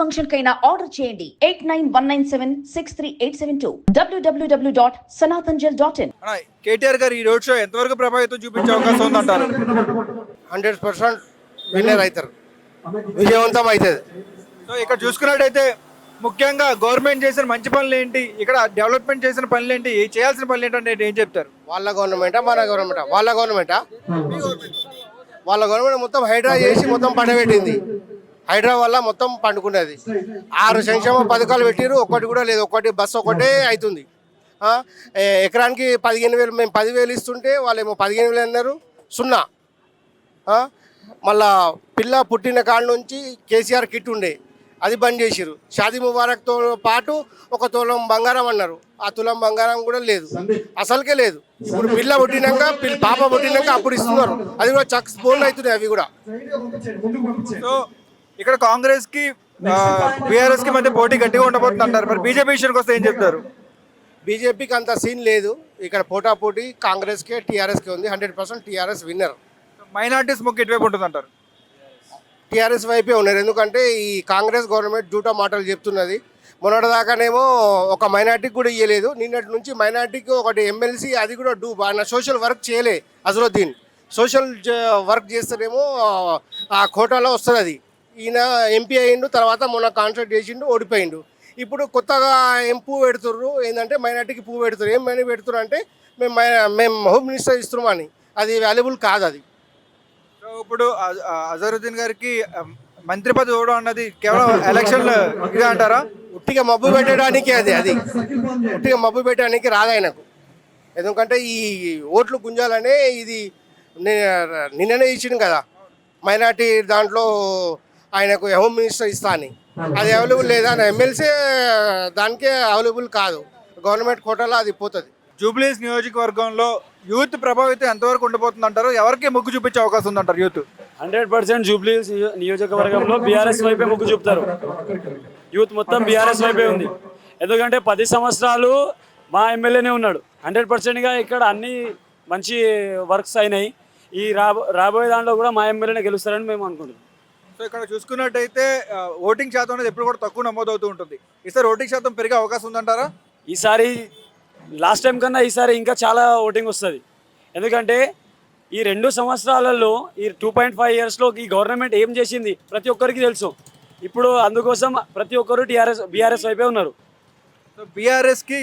Function కైనా order చేయండి. Eight nine one nine seven six three eight seven two. W W W dot Sanatanjal dot in. KTR గారు ఈ road show ఎంతవరకు ప్రభావితం చూపించే అవకాశం ఉందంటారు? హండ్రెడ్ పర్సెంట్ విన్నర్ అవుతారు విజయవంతం అవుతుంది సో ఇక్కడ చూసుకున్నట్టయితే ముఖ్యంగా గవర్నమెంట్ చేసిన మంచి పనులు ఏంటి? ఇక్కడ డెవలప్మెంట్ చేసిన పనులు ఏంటి? చేయాల్సిన పనులు ఏంటంటే ఏం చెప్తారు? వాళ్ళ గవర్నమెంటా మన గవర్నమెంటా? వాళ్ళ గవర్నమెంటా? వాళ్ళ గవర్నమెంట్ మొత్తం హైడ్రా చేసి మొత్తం పండబెట్టింది హైడ్రా వల్ల మొత్తం పండుకున్నది. ఆరు సంక్షేమ పథకాలు పెట్టిరు ఒక్కటి కూడా లేదు. ఒక్కటి బస్సు ఒకటే అవుతుంది ఎకరానికి పదిహేను వేలు మేము పదివేలు ఇస్తుంటే వాళ్ళేమో పదిహేను వేలు అన్నారు. సున్నా. మళ్ళా పిల్ల పుట్టిన కాడ నుంచి కేసీఆర్ కిట్ ఉండే. అది బంద్ చేసిరు షాదీ ముబారక్తో పాటు ఒక తులం బంగారం అన్నారు. ఆ తులం బంగారం కూడా లేదు. అసలుకే లేదు. ఇప్పుడు పిల్ల పుట్టినాక పిల్ల పాప పుట్టినాక అప్పుడు ఇస్తున్నారు. అది కూడా చక్స్ బోల్డ్ అవుతున్నాయి అవి కూడా. సో ఇక్కడ కాంగ్రెస్కి బీఆర్ఎస్కి మధ్య పోటీ గట్టిగా ఉండబోతుంది అంటారు మరి బీజేపీ విషయానికి వస్తే ఏం చెప్తారు? బీజేపీకి అంత సీన్ లేదు. ఇక్కడ పోటాపోటీ కాంగ్రెస్కే టీఆర్ఎస్కే ఉంది. Hundred percent TRS winner. Minorities ముఖ్య ఇటువైపు ఉంటుంది అంటారు టీఆర్ఎస్ వైపే ఉన్నారు. ఎందుకంటే ఈ కాంగ్రెస్ గవర్నమెంట్ జూటా మాటలు చెప్తున్నది. మొన్నటిదాకానేమో ఒక మైనార్టీకి కూడా ఇవ్వలేదు నిన్నటి నుంచి మైనార్టీకి ఒకటి ఎమ్మెల్సీ అది కూడా డూ ఆయన సోషల్ వర్క్ చేయలే అజరుద్దీన్. సోషల్ వర్క్ చేస్తేనేమో ఆ కోటాలో వస్తుంది అది ఈయన ఎంపీ అయ్యిండు తర్వాత మొన్న కాన్సర్ట్ చేసిండు ఓడిపోయిండు. ఇప్పుడు కొత్తగా ఏం పువ్వు పెడుతుర్రు? ఏంటంటే మైనార్టీకి పువ్వు పెడుతున్నారు ఏం మనీ పెడుతున్నారు అంటే మేము మై- మేము హోమ్ మినిస్టర్ ఇస్తున్నామని అది వాల్యుబుల్ కాదు అది. సో ఇప్పుడు అజ- అజరుద్దీన్ గారికి మంత్రి పదవి ఇవ్వడం అన్నది కేవలం ఎలక్షన్ ఇదే అంటారా? ఉట్టిగా మబ్బు పెట్టడానికి అది అది. ఉట్టిగా మబ్బు పెట్టడానికి రాదు ఆయనకు. ఎందుకంటే ఈ ఓట్లు గుంజాలనే ఇది నిన్ననే ఇచ్చిండు కదా. మైనార్టీ దాంట్లో ఆయనకు హోమ్ మినిస్టర్ ఇస్తా అని అది అవైలబుల్ లేదా ఎమ్మెల్సీ దానికే అవైలబుల్ కాదు. గవర్నమెంట్ కోటాలో అది పోతుంది. జూబ్లీస్ నియోజకవర్గంలో యూత్ ప్రభావితం ఎంతవరకు ఉండబోతుంది అంటారు ఎవరికి మొగ్గు చూపించే అవకాశం ఉందంటారు యూత్? హండ్రెడ్ పర్సెంట్ జూబ్లీ నియోజకవర్గంలో బీఆర్ఎస్ వైపే మొగ్గు చూపుతారు. యూత్ మొత్తం బీఆర్ఎస్ వైపే ఉంది. ఎందుకంటే పది సంవత్సరాలు మా ఎమ్మెల్యేనే ఉన్నాడు. హండ్రెడ్ పర్సెంట్గా ఇక్కడ అన్ని మంచి వర్క్స్ అయినాయి. ఈ రాబో రాబోయే దాంట్లో కూడా మా ఎమ్మెల్యేనే గెలుస్తారని మేము అనుకుంటున్నాం. సో ఇక్కడ చూసుకున్నట్టయితే ఓటింగ్ శాతం అనేది ఎప్పుడు కూడా తక్కువ నమోదవుతూ ఉంటుంది. ఈసారి ఓటింగ్ శాతం పెరిగే అవకాశం ఉందంటారా? ఈసారి లాస్ట్ టైం కన్నా ఈసారి ఇంకా చాలా ఓటింగ్ వస్తుంది. ఎందుకంటే ఈ రెండు సంవత్సరాలలో ఈ టూ పాయింట్ ఫైవ్ ఇయర్స్లో ఈ గవర్నమెంట్ ఏం చేసింది? ప్రతి ఒక్కరికి తెలుసు. ఇప్పుడు అందుకోసం ప్రతి ఒక్కరు టీఆర్ఎస్ బీఆర్ఎస్ వైపే ఉన్నారు. సో బీఆర్ఎస్కి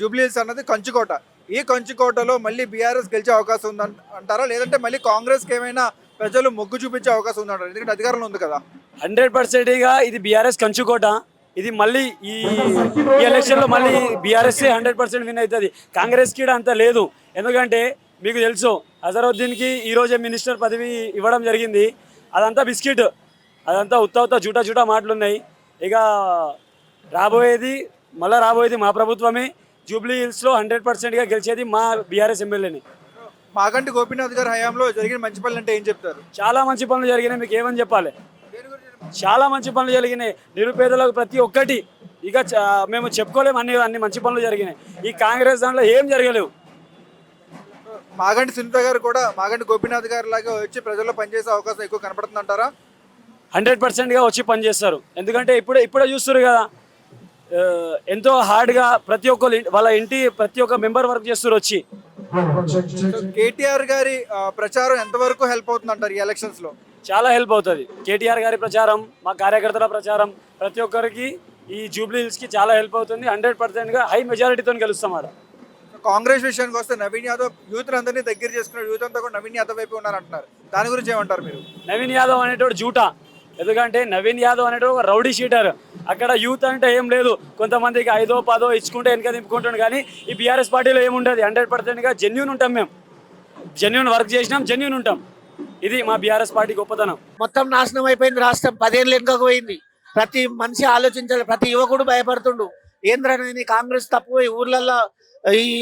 జూబ్లీస్ అన్నది కంచుకోట. ఈ కంచుకోటలో మళ్ళీ బీఆర్ఎస్ గెలిచే అవకాశం ఉంది అంటారా? లేదంటే మళ్ళీ కాంగ్రెస్కి ఏమైనా ప్రజలు మొగ్గు చూపించే అవకాశం ఉందంటారు ఎందుకంటే అధికారంలో ఉంది కదా. హండ్రెడ్ పర్సెంట్గా ఇది బీఆర్ఎస్ కంచుకోట. ఇది మళ్ళీ ఈ ఈ ఎలక్షన్లో మళ్ళీ బీఆర్ఎస్ హండ్రెడ్ పర్సెంట్ విన్ అవుతుంది. కాంగ్రెస్కి కూడా అంత లేదు. ఎందుకంటే మీకు తెలుసు అజరుద్దీన్కి ఈరోజే మినిస్టర్ పదవి ఇవ్వడం జరిగింది. అదంతా బిస్కెట్. అదంతా ఉత్త ఉత్త జూటా జూటా మాటలు ఉన్నాయి ఇక రాబోయేది మళ్ళీ రాబోయేది మా ప్రభుత్వమే. జూబ్లీ హిల్స్లో హండ్రెడ్ పర్సెంట్గా గెలిచేది మా బీఆర్ఎస్ ఎమ్మెల్యేని. మాగంటి గోపీనాథ్ గారి హయాంలో జరిగిన మంచి పనులు అంటే ఏం చెప్తారు? చాలా మంచి పనులు జరిగినాయి మీకు ఏమని చెప్పాలి? చాలా మంచి పనులు జరిగినాయి. నిరుపేదలకు ప్రతి ఒక్కటి ఇక మేము చెప్పుకోలేము అన్ని అన్ని మంచి పనులు జరిగినాయి. ఈ కాంగ్రెస్ దాంట్లో ఏం జరగలేవు. మాగంటి సునీత గారు కూడా మాగంటి గోపీనాథ్ గారి లాగా వచ్చి ప్రజల్లో పనిచేసే అవకాశం ఎక్కువ కనపడుతుంది అంటారా హండ్రెడ్ పర్సెంట్గా వచ్చి పనిచేస్తారు. ఎందుకంటే ఇప్పుడే ఇప్పుడే చూస్తారు కదా ఎంతో హార్డ్గా ప్రతి ఒక్కరు వాళ్ళ ఇంటి ప్రతి ఒక్క మెంబర్ వర్క్ చేస్తారు వచ్చి. కేటీఆర్ గారి ప్రచారం ఎంతవరకు హెల్ప్ అవుతుంది అంటారు ఈ ఎలక్షన్స్లో? చాలా హెల్ప్ అవుతుంది. కేటీఆర్ గారి ప్రచారం మా కార్యకర్తల ప్రచారం ప్రతి ఒక్కరికి ఈ జూబ్లీ హిల్స్కి చాలా హెల్ప్ అవుతుంది. హండ్రెడ్ పర్సెంట్గా హై మెజారిటీతో గెలుస్తాం ఆడ. కాంగ్రెస్ విషయానికి వస్తే నవీన్ యాదవ్ యూత్ అందరినీ దగ్గర చేసుకున్నారు యూత్ అంతా కూడా నవీన్ యాదవ్ వైపు ఉన్నారు అంటున్నారు దాని గురించి ఏమంటారు మీరు? నవీన్ యాదవ్ అనేటోడు జూటా. ఎందుకంటే నవీన్ యాదవ్ అనేటోడు ఒక రౌడీ షీటర్. అక్కడ యూత్ అంటే ఏం లేదు. కొంతమందికి ఐదో పదో ఇచ్చుకుంటే వెనక దింపుకుంటాడు కానీ ఈ బీఆర్ఎస్ పార్టీలో ఏముండదు హండ్రెడ్ పర్సెంట్గా జెన్యున్ ఉంటాం మేము. జెన్యున్ వర్క్ చేసినాం జెన్యున్ ఉంటాం. ఇది మా బీఆర్ఎస్ పార్టీ గొప్పతనం. మొత్తం నాశనం అయిపోయింది రాష్ట్రం. పదేళ్ళు వెనుకకు పోయింది. ప్రతి మనిషి ఆలోచించాలి. ప్రతి యువకుడు భయపడుతుండు. ఏంద్రనేది కాంగ్రెస్ తప్పు ఈ ఊర్లలో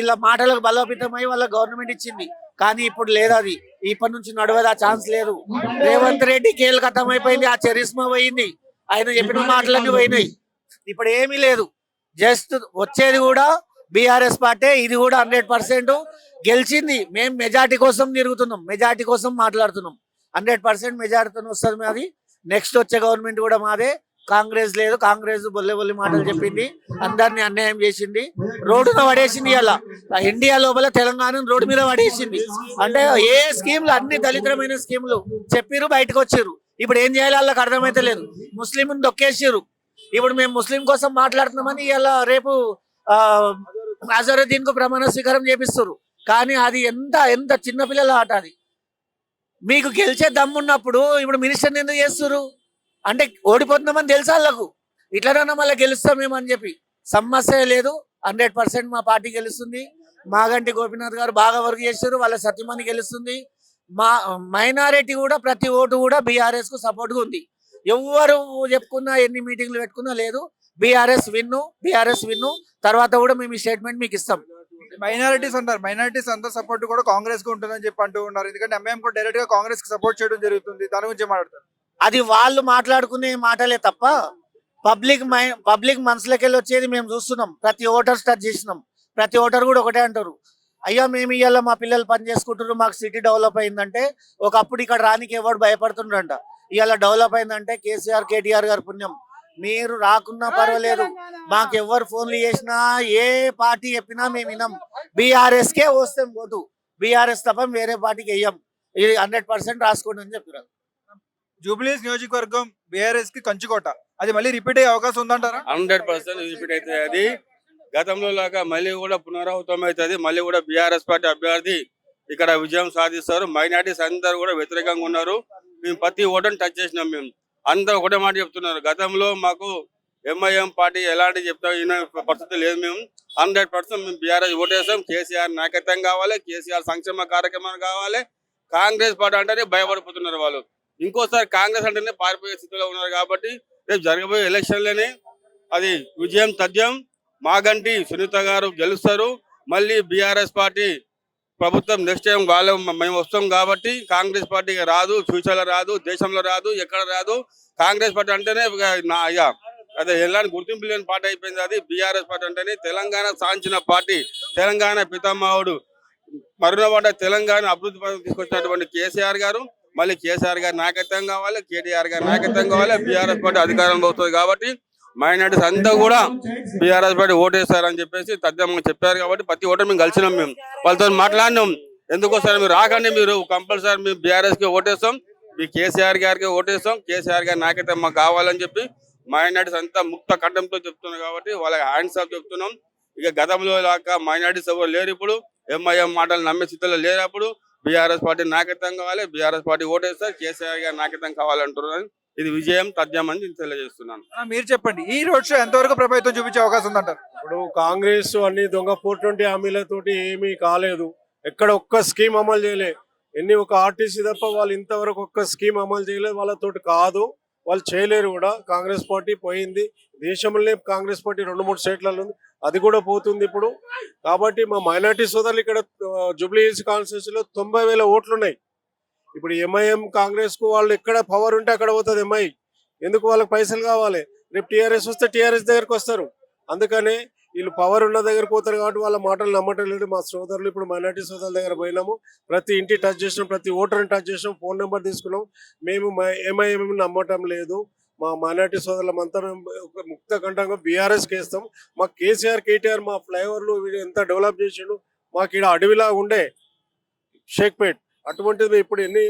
ఇలా మాటలకు బలోపేతమై వాళ్ళ గవర్నమెంట్ ఇచ్చింది. కానీ ఇప్పుడు లేదు అది. ఇప్పటి నుంచి నడవదు? ఆ ఛాన్స్ లేదు. రేవంత్ రెడ్డి కీలకతం అయిపోయింది. ఆ చరిస్మా పోయింది. ఆయన చెప్పిన మాటలన్నీ పోయినాయి. ఇప్పుడు ఏమీ లేదు. జస్ట్ వచ్చేది కూడా బీఆర్ఎస్ పార్టీ ఇది కూడా హండ్రెడ్ పర్సెంట్ గెలిచింది. మేము మెజార్టీ కోసం తిరుగుతున్నాం. మెజార్టీ కోసం మాట్లాడుతున్నాం. హండ్రెడ్ పర్సెంట్ మెజార్టీతో వస్తుంది మాది. నెక్స్ట్ వచ్చే గవర్నమెంట్ కూడా మాదే. కాంగ్రెస్ లేదు. కాంగ్రెస్ బొల్లె బొల్లి మాటలు చెప్పింది. అందరిని అన్యాయం చేసింది. రోడ్డున పడేసింది ఇలా ఇండియా లోపల తెలంగాణ రోడ్డు మీద పడేసింది. అంటే ఏ స్కీమ్లు? అన్ని దళితమైన స్కీములు. చెప్పిర్రు బయటకు వచ్చిర్రు. ఇప్పుడు ఏం చేయాలి? వాళ్ళకి అర్థమైతే లేదు. ముస్లింని దొక్కేసారు ఇప్పుడు మేము ముస్లిం కోసం మాట్లాడుతున్నామని ఇలా రేపు ఆ అజరుద్దీన్కు ప్రమాణ స్వీకారం చేపిస్తారు కానీ అది ఎంత ఎంత చిన్నపిల్లల ఆట అది. మీకు గెలిచే దమ్మున్నప్పుడు ఇప్పుడు మినిస్టర్ని ఎందుకు చేస్తారు అంటే ఓడిపోతున్నామని తెలుసా వాళ్ళకు? ఇట్లనన్నా మళ్ళీ గెలుస్తాం మేము అని చెప్పి. సమస్య లేదు. హండ్రెడ్ పర్సెంట్ మా పార్టీ గెలుస్తుంది. మాగంటి గోపీనాథ్ గారు బాగా వర్క్ చేస్తారు వాళ్ళ సత్యమని గెలుస్తుంది. మా మైనారిటీ కూడా ప్రతి ఓటు కూడా బీఆర్ఎస్కు సపోర్ట్గా ఉంది. ఎవరు చెప్పుకున్నా ఎన్ని మీటింగ్లు పెట్టుకున్నా లేదు. BRS win BRS win. తర్వాత కూడా మేము ఈ స్టేట్మెంట్ మీకు ఇస్తాం. మైనారిటీస్ అంటారు. మైనారిటీస్ అంతా సపోర్ట్ కూడా కాంగ్రెస్కు ఉంటుందని చెప్పి అంటూ ఉన్నారు. ఎందుకంటే ఎంఐఎం కూడా డైరెక్ట్గా కాంగ్రెస్కి సపోర్ట్ చేయడం జరుగుతుంది. దాని గురించి మాట్లాడతారు? అది వాళ్ళు మాట్లాడుకునే మాటలే తప్ప పబ్లిక్ మై పబ్లిక్ మనసులోకి వెళ్ళి వచ్చేది మేము చూస్తున్నాం. ప్రతి ఓటర్ స్టార్ట్ చేసినాం ప్రతి ఓటర్ కూడా ఒకటే అంటారు. అయ్యా మేము ఇవాళ మా పిల్లలు పని చేసుకుంటున్నారు మాకు సిటీ డెవలప్ అయిందంటే ఒకప్పుడు ఇక్కడ రానికి ఎవడు భయపడుతుండ్రంట ఇవాళ డెవలప్ అయిందంటే కేసీఆర్ కేటీఆర్ గారి పుణ్యం. మీరు రాకున్నా పర్వాలేదు. మాకు ఎవరు ఫోన్లు చేసినా ఏ పార్టీ చెప్పినా మేము వినం. బీఆర్ఎస్ కే వస్తాం ఓటు. బీఆర్ఎస్ తప్ప వేరే పార్టీకి వెయ్యం. ఇది హండ్రెడ్ పర్సెంట్ రాసుకోండి అని చెప్పారు జూబ్లీస్ నియోజకవర్గం బీఆర్ఎస్కి కంచుకోట. అది మళ్ళీ రిపీట్ అయ్యే అవకాశం ఉందంటారా? హండ్రెడ్ పర్సెంట్ రిపీట్ అవుతుంది అది. గతంలో లాగా మళ్ళీ కూడా పునరావృతం అవుతుంది. మళ్ళీ కూడా బీఆర్ఎస్ పార్టీ అభ్యర్థి ఇక్కడ విజయం సాధిస్తారు. మైనార్టీస్ అందరూ కూడా వ్యతిరేకంగా ఉన్నారు. మేము ప్రతి ఓటని టచ్ చేసినాం మేము. అందరూ ఒకటే మాట చెప్తున్నారు. గతంలో మాకు ఎంఐఎం పార్టీ ఎలాంటి చెప్తా పరిస్థితి లేదు మేము. హండ్రెడ్ పర్సెంట్ మేము బీఆర్ఎస్ ఓటేస్తాం కేసీఆర్ నాయకత్వం కావాలి. కేసీఆర్ సంక్షేమ కార్యక్రమాలు కావాలి. కాంగ్రెస్ పార్టీ అంటేనే భయపడిపోతున్నారు వాళ్ళు. ఇంకోసారి కాంగ్రెస్ అంటేనే పారిపోయే స్థితిలో ఉన్నారు కాబట్టి రేపు జరగబోయే ఎలక్షన్లనే అది విజయం తథ్యం. మాగంటి సునీత గారు గెలుస్తారు. మళ్ళీ బీఆర్ఎస్ పార్టీ ప్రభుత్వం నెక్స్ట్ టైం వాళ్ళు మేము వస్తాం కాబట్టి కాంగ్రెస్ పార్టీకి రాదు ఫ్యూచర్లో రాదు దేశంలో రాదు ఎక్కడ రాదు. కాంగ్రెస్ పార్టీ అంటేనే నా ఇక అదే ఎలాంటి గుర్తింపు లేని పార్టీ అయిపోయింది అది. బీఆర్ఎస్ పార్టీ అంటేనే తెలంగాణ సాధించిన పార్టీ. తెలంగాణ పితామహుడు మరునవాడ తెలంగాణ అభివృద్ధి పథకం తీసుకొచ్చినటువంటి కేసీఆర్ గారు. మళ్ళీ కేసీఆర్ గారి నాయకత్వం కావాలి కేటీఆర్ గారి నాయకత్వం కావాలి. బీఆర్ఎస్ పార్టీ అధికారంలో వస్తుంది కాబట్టి మైనార్టీస్ అంతా కూడా బీఆర్ఎస్ పార్టీ ఓటేస్తారని చెప్పేసి తగ్గమ్మ చెప్పారు కాబట్టి ప్రతి ఓటర్ మేము కలిసినాం మేము. వాళ్ళతో మాట్లాడినాం. ఎందుకోసారి మీరు రాకండి మీరు కంపల్సరీ మేము బీఆర్ఎస్కి ఓటేస్తాం. మీ కేసీఆర్ గారికి ఓటేస్తాం. కేసీఆర్ గారి నాకైతే మాకు కావాలని చెప్పి మైనార్టీస్ అంతా ముక్త కంఠంతో చెప్తున్నారు కాబట్టి వాళ్ళకి హ్యాండ్స్ ఆఫ్ చెప్తున్నాం. ఇక గతంలో లాగా మైనార్టీస్ ఎవరు లేరు ఇప్పుడు. ఎంఐఎం మాటలు నమ్మే స్థితిలో లేరు అప్పుడు. బీఆర్ఎస్ పార్టీ నాయకత్వం కావాలి. బీఆర్ఎస్ పార్టీ ఓటేస్తారు. కేసీఆర్ గారి నాయకత్వం కావాలంటున్నారు. ఇది విజయం తథ్యం అని నేను తెలియజేస్తున్నాను. మీరు చెప్పండి ఈ రోడ్ షో ఎంతవరకు ప్రభావితం చూపించే అవకాశం ఉందంటారు? ఇప్పుడు కాంగ్రెస్ అన్ని దొంగ పోటువంటి హామీలతోటి ఏమీ కాలేదు. ఎక్కడ ఒక్క స్కీమ్ అమలు చేయలే. ఎన్ని ఒక ఆర్టీసీ తప్ప వాళ్ళు ఇంతవరకు ఒక్క స్కీమ్ అమలు చేయలేదు వాళ్ళతోటి కాదు. వాళ్ళు చేయలేరు కూడా. కాంగ్రెస్ పార్టీ పోయింది. దేశంలోనే కాంగ్రెస్ పార్టీ రెండు మూడు స్టేట్లలో ఉంది. అది కూడా పోతుంది ఇప్పుడు. కాబట్టి మా మైనార్టీ సోదరులు ఇక్కడ జూబ్లీ హిల్స్ కాన్స్టిట్యూన్సీలో తొంభై వేల ఓట్లు ఉన్నాయి ఇప్పుడు ఎంఐఎం కాంగ్రెస్కు వాళ్ళు ఎక్కడ పవర్ ఉంటే అక్కడ పోతుంది ఎంఐ ఎందుకు వాళ్ళకి పైసలు కావాలి? రేపు టీఆర్ఎస్ వస్తే టీఆర్ఎస్ దగ్గరకు వస్తారు. అందుకనే వీళ్ళు పవర్ ఉన్న దగ్గర పోతారు కాబట్టి వాళ్ళ మాటలు నమ్మటం లేదు. మా సోదరులు ఇప్పుడు మైనార్టీ సోదరుల దగ్గర పోయినాము. ప్రతి ఇంటి టచ్ చేసినాం ప్రతి ఓటర్ని టచ్ చేసినాం ఫోన్ నెంబర్ తీసుకున్నాం. మేము ఎంఐఎం నమ్మటం లేదు. మా మైనార్టీ సోదరులమంతా మేము ముక్త కంఠంగా బీఆర్ఎస్ వేస్తాం. మా కేసీఆర్ కేటీఆర్ మా ఫ్లైఓవర్లు వీడు ఎంత డెవలప్ చేసిండు? మాకు ఇక్కడ అడవిలా ఉండే. షేక్పేట్ అటువంటిది ఇప్పుడు ఎన్ని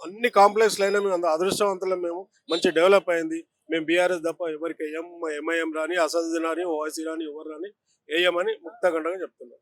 అన్ని కాంప్లెక్స్ అయినా మేము అంత అదృష్టవంతులం మేము. మంచి డెవలప్ అయింది. మేము బీఆర్ఎస్ తప్ప ఎవరికి ఎం ఎంఐఎం రాని అసదుద్దీన్ రాని ఓవైసీ రాని ఎవరు రాని వేయమని ముక్తఖండంగా చెప్తున్నాం.